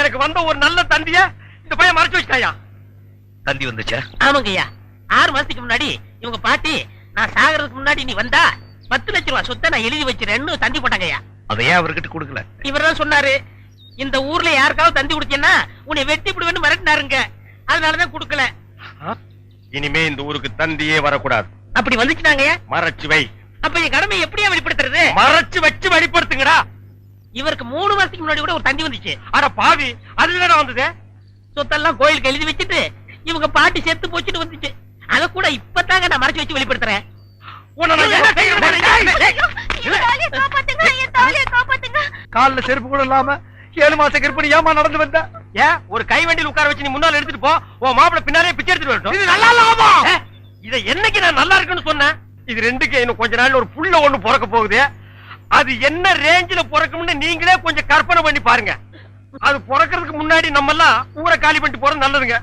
எனக்கு வந்த ஒரு நல்ல தந்திய இந்த பையன் மறைச்சு வச்சிட்டாயா? தந்தி வந்துச்சா? ஆமாங்கய்யா. ஆறு மாசத்துக்கு முன்னாடி இவங்க பாட்டி நான் சாகறதுக்கு முன்னாடி நீ வந்தா பத்து லட்ச ரூபாய் சொத்தை நான் எழுதி வச்சிருக்கேன்னு தந்தி போட்டாங்கய்யா. அதை ஏன் அவர்கிட்ட கொடுக்கல? இவர் தான் சொன்னாரு இந்த ஊர்ல யாருக்காவது தந்தி கொடுத்தீங்கன்னா உன்னை வெட்டி விடுவேன்னு மிரட்டினாருங்க. அதனாலதான் கொடுக்கல. இனிமே இந்த ஊருக்கு தந்தியே வரக்கூடாது. அப்படி வந்துச்சுனாங்கய்யா. மறைச்சு வை. அப்ப என் கடமை எப்படியா வெளிப்படுத்துறது? மறைச்சு வச்சு வெளிப்படுத்துங்கடா. இவருக்கு மூணு மாசத்துக்கு முன்னாடி கூட ஒரு தந்தி வந்துச்சு. அட பாவி அதுதானே வந்தது. சொத்தெல்லாம் கோயிலுக்கு எழுதி வச்சுட்டு இவங்க பாட்டி செத்து போச்சுட்டு வந்துச்சு. அத கூட இப்பதாங்க நான் மறைச்சு வச்சு வெளிப்படுத்துறேன்? கால்ல செருப்பு கூட இல்லாம ஏழு மாச கர்ப்பிணி ஏமா நடந்து வந்த? ஏன்? ஒரு கை வண்டியில் உட்கார வச்சு நீ முன்னால எடுத்துட்டு போ. உன் மாப்பிள பின்னாலே பிச்சை எடுத்துட்டு வரட்டும். இது நல்லா இல்லாமா? இத என்னைக்கு நான் நல்லா இருக்குன்னு சொன்னேன்? இது ரெண்டுக்கு இன்னும் கொஞ்ச நாள்ல ஒரு புள்ள ஒண்ணு பிறக்க போகுது. அது என்ன ரேஞ்சில பிறக்கும்னு நீங்களே கொஞ்சம் கற்பனை பண்ணி பாருங்க. அது பிறக்கிறதுக்கு முன்னாடி நம்ம எல்லாம் ஊரை காலி பண்ணிட்டு போறது நல்லதுங்க.